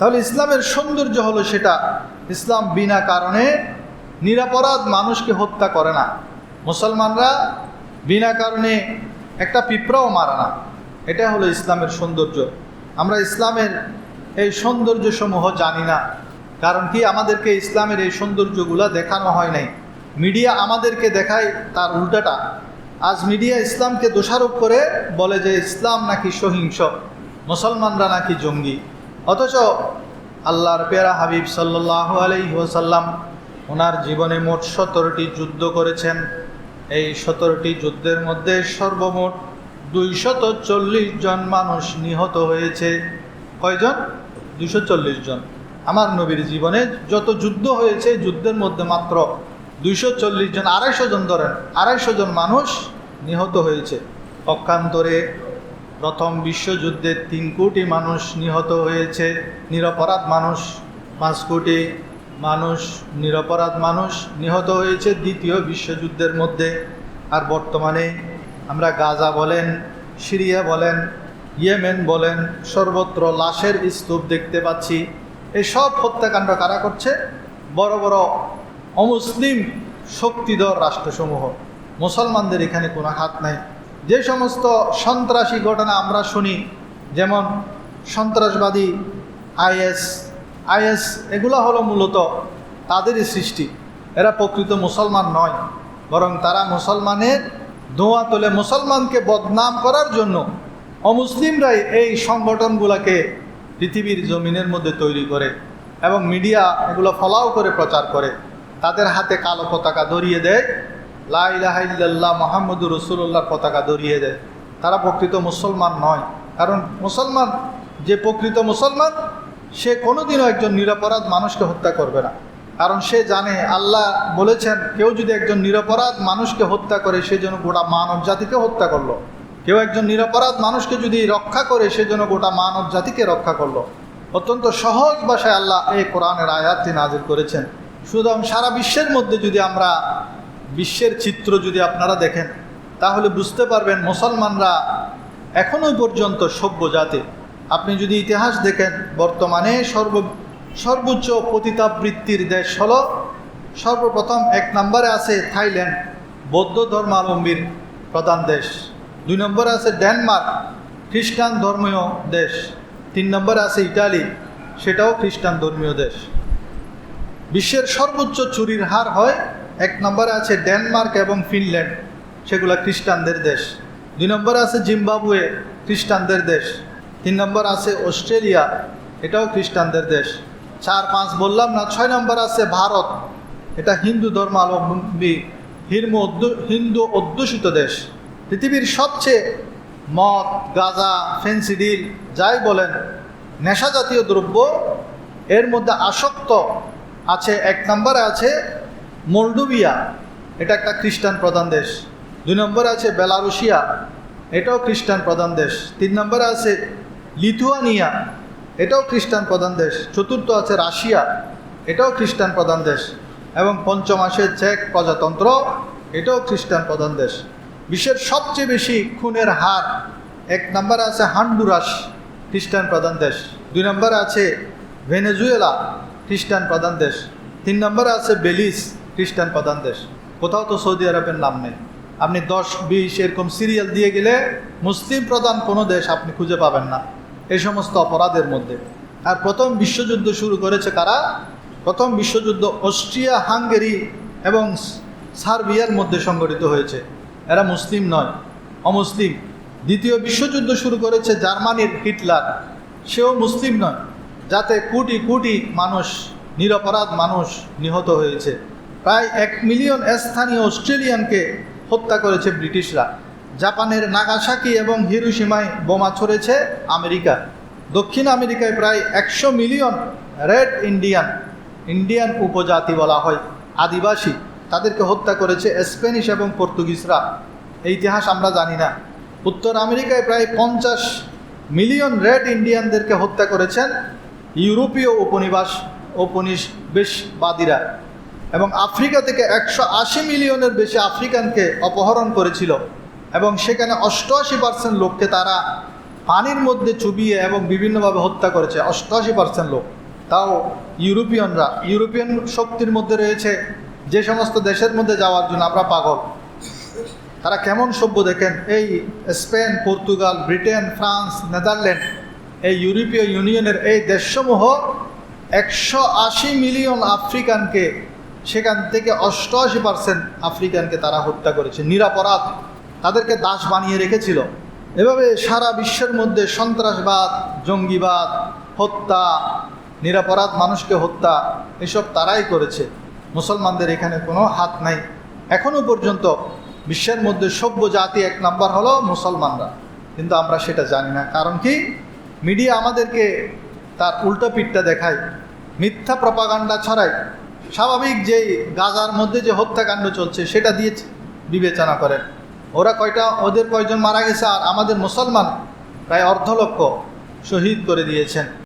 তাহলে ইসলামের সৌন্দর্য হলো সেটা। ইসলাম বিনা কারণে নিরাপরাধ মানুষকে হত্যা করে না। মুসলমানরা বিনা কারণে একটা পিঁপড়াও মারে না। এটা হলো ইসলামের সৌন্দর্য। আমরা ইসলামের এই সৌন্দর্যসমূহ জানি না। কারণ কি আমাদেরকে ইসলামের এই সৌন্দর্যগুলো দেখানো হয় নাই। মিডিয়া আমাদেরকে দেখায় তার উল্টাটা। আজ মিডিয়া ইসলামকে দোষারোপ করে বলে যে ইসলাম নাকি সহিংস। মুসলমানরা নাকি জঙ্গি। অথচ আল্লাহর পেরা হাবিব সাল্লাহ আলহিহসাল্লাম ওনার জীবনে মোট সতেরোটি যুদ্ধ করেছেন। এই সতেরোটি যুদ্ধের মধ্যে সর্বমোট দুইশত চল্লিশ জন মানুষ নিহত হয়েছে। কয়জন? দুশো চল্লিশ জন। আমার নবীর জীবনে যত যুদ্ধ হয়েছে যুদ্ধের মধ্যে মাত্র দুইশো চল্লিশ জন, আড়াইশো জন ধরেন, আড়াইশো জন মানুষ নিহত হয়েছে। পক্ষান্তরে প্রথম বিশ্বযুদ্ধে তিন কোটি মানুষ নিহত হয়েছে। নিরপরাধ মানুষ, পাঁচ কোটি মানুষ, নিরপরাধ মানুষ নিহত হয়েছে দ্বিতীয় বিশ্বযুদ্ধের মধ্যে। আর বর্তমানে আমরা গাজা বলেন, সিরিয়া বলেন, ইয়েমেন বলেন, সর্বত্র লাশের স্তূপ দেখতে পাচ্ছি। এই সব হত্যাকাণ্ড কারা করছে? বড় বড় অমুসলিম শক্তিধর রাষ্ট্রসমূহ। মুসলমানদের এখানে কোনো হাত নাই। যে সমস্ত সন্ত্রাসী ঘটনা আমরা শুনি, যেমন সন্ত্রাসবাদী, আইএস আইএস এগুলো হলো মূলত তাদেরই সৃষ্টি। এরা প্রকৃত মুসলমান নয়, বরং তারা মুসলমানের ধোঁয়া তোলে মুসলমানকে বদনাম করার জন্য অমুসলিমরাই এই সংগঠনগুলোকে পৃথিবীর জমিনের মধ্যে তৈরি করে এবং মিডিয়া এগুলো ফলাও করে প্রচার করে। তাদের হাতে কালো পতাকা ধরিয়ে দেয় লাইলাহাইল্লাহ মোহাম্মদুর রসুল্লাহর পতাকা ধরিয়ে দেয়। তারা প্রকৃত মুসলমান নয়। কারণ মুসলমান, যে প্রকৃত মুসলমান, সে কোনোদিনও একজন নিরপরাধ মানুষকে হত্যা করবে না। কারণ সে জানে, আল্লাহ বলেছেন, কেউ যদি একজন নিরপরাধ মানুষকে হত্যা করে, সে যেন গোটা মানব জাতিকে হত্যা করল। কেউ একজন নিরপরাধ মানুষকে যদি রক্ষা করে, সে যেন গোটা মানব জাতিকে রক্ষা করল। অত্যন্ত সহজ ভাষায় আল্লাহ এই কোরআনের আয়াতটি নাজির করেছেন। সুতরাং সারা বিশ্বের মধ্যে যদি আমরা বিশ্বের চিত্র যদি আপনারা দেখেন, তাহলে বুঝতে পারবেন মুসলমানরা এখনও পর্যন্ত সভ্য জাতি। আপনি যদি ইতিহাস দেখেন, বর্তমানে সর্ব, সর্বোচ্চ পতিতাবৃত্তির দেশ হল, সর্বপ্রথম এক নম্বরে আছে থাইল্যান্ড, বৌদ্ধ ধর্মাবলম্বীর প্রধান দেশ। দুই নম্বরে আছে ডেনমার্ক, খ্রিস্টান ধর্মীয় দেশ। তিন নম্বরে আছে ইটালি, সেটাও খ্রিস্টান ধর্মীয় দেশ। বিশ্বের সর্বোচ্চ চুরির হার হয় এক নম্বরে আছে ডেনমার্ক এবং ফিনল্যান্ড, সেগুলো খ্রিস্টানদের দেশ। দুই নম্বরে আছে জিম্বাবুয়ে, খ্রিস্টানদের দেশ। তিন নম্বর আছে অস্ট্রেলিয়া, এটাও খ্রিস্টানদের দেশ। চার, পাঁচ বললাম না, ছয় নম্বর আছে ভারত, এটা হিন্দু ধর্মাবলম্বী, হির্ম হিন্দু অধ্যুষিত দেশ। পৃথিবীর সবচেয়ে মদ, গাঁজা ফেন্সিডিল যাই বলেন নেশা জাতীয় দ্রব্য, এর মধ্যে আসক্ত আছে। এক নম্বরে আছে মোল্ডোভিয়া, এটা একটা খ্রিস্টান প্রধান দেশ। দুই নম্বরে আছে বেলারুশিয়া, এটাও খ্রিস্টান প্রধান দেশ। তিন নম্বরে আছে লিথুয়ানিয়া, এটাও খ্রিস্টান প্রধান দেশ। চতুর্থ আছে রাশিয়া, এটাও খ্রিস্টান প্রধান দেশ। এবং পঞ্চম আছে চেক প্রজাতন্ত্র, এটাও খ্রিস্টান প্রধান দেশ। বিশ্বের সবচেয়ে বেশি খুনের হার, এক নম্বরে আছে হান্ডুরাস, খ্রিস্টান প্রধান দেশ। দুই নম্বরে আছে ভেনেজুয়েলা, খ্রিস্টান প্রধান দেশ। তিন নম্বরে আছে বেলিস খ্রিস্টান প্রধান দেশ। কোথাও তো সৌদি আরবের নাম নেই। আপনি দশ, বিশ এরকম সিরিয়াল দিয়ে গেলে মুসলিম প্রধান কোনো দেশ আপনি খুঁজে পাবেন না এই সমস্ত অপরাধের মধ্যে। আর প্রথম বিশ্বযুদ্ধ শুরু করেছে কারা? প্রথম বিশ্বযুদ্ধ অস্ট্রিয়া, হাঙ্গেরি এবং সার্বিয়ার মধ্যে সংগঠিত হয়েছে। এরা মুসলিম নয়, অমুসলিম। দ্বিতীয় বিশ্বযুদ্ধ শুরু করেছে জার্মানির হিটলার। সেও মুসলিম নয়, যাতে কোটি কোটি মানুষ, নিরপরাধ মানুষ নিহত হয়েছে। প্রায় এক মিলিয়ন স্থানীয় অস্ট্রেলিয়ানকে হত্যা করেছে ব্রিটিশরা। জাপানের নাগাসাকি এবং হিরুসীমায় বোমা ছড়েছে আমেরিকা। দক্ষিণ আমেরিকায় প্রায় একশো মিলিয়ন রেড ইন্ডিয়ান ইন্ডিয়ান উপজাতি বলা হয়, আদিবাসী। তাদেরকে হত্যা করেছে স্প্যানিশ এবং পর্তুগিজরা। এই ইতিহাস আমরা জানি না। উত্তর আমেরিকায় প্রায় পঞ্চাশ মিলিয়ন রেড ইন্ডিয়ানদেরকে হত্যা করেছেন ইউরোপীয় উপনিবাস উপনিবেশবাদীরা এবং আফ্রিকা থেকে একশো আশি মিলিয়নের বেশি আফ্রিকানকে অপহরণ করেছিল এবং সেখানে অষ্টআশি পার্সেন্ট লোককে তারা পানির মধ্যে চুবিয়ে এবং বিভিন্নভাবে হত্যা করেছে, অষ্টআশি পার্সেন্ট লোক। তাও ইউরোপিয়ানরা, ইউরোপিয়ান শক্তির মধ্যে রয়েছে যে সমস্ত দেশের মধ্যে যাওয়ার জন্য আমরা পাগল। তারা কেমন সভ্য দেখেন? এই Spain, Portugal, Britain, France, Netherland, এই ইউরোপীয় ইউনিয়নের এই দেশসমূহ একশো আশি মিলিয়ন আফ্রিকানকে থেকে অষ্টআশি পার্সেন্ট আফ্রিকানকে তারা হত্যা করেছে, নিরাপরাধ। তাদেরকে দাস বানিয়ে রেখেছিল। এভাবে সারা বিশ্বের মধ্যে সন্ত্রাসবাদ, জঙ্গিবাদ, হত্যা, নিরাপরাধ মানুষকে হত্যা, এসব তারাই করেছে। মুসলমানদের এখানে কোনো হাত নাই। এখনও পর্যন্ত বিশ্বের মধ্যে সভ্য জাতি এক নাম্বার হলো মুসলমানরা। কিন্তু আমরা সেটা জানি না। কারণ কি? মিডিয়া আমাদেরকে তার উল্টো পিঠটা দেখায়। মিথ্যা প্রপাগান্ডা ছড়ায়। স্বাভাবিক যে গাজার মধ্যে যে হত্যাকাণ্ড চলছে, সেটা দিয়ে বিবেচনা করেন। ওরা কয়টা, ওদের কয়জন মারা গেছে আর আমাদের মুসলমান প্রায় অর্ধলক্ষ শহীদ করে দিয়েছেন।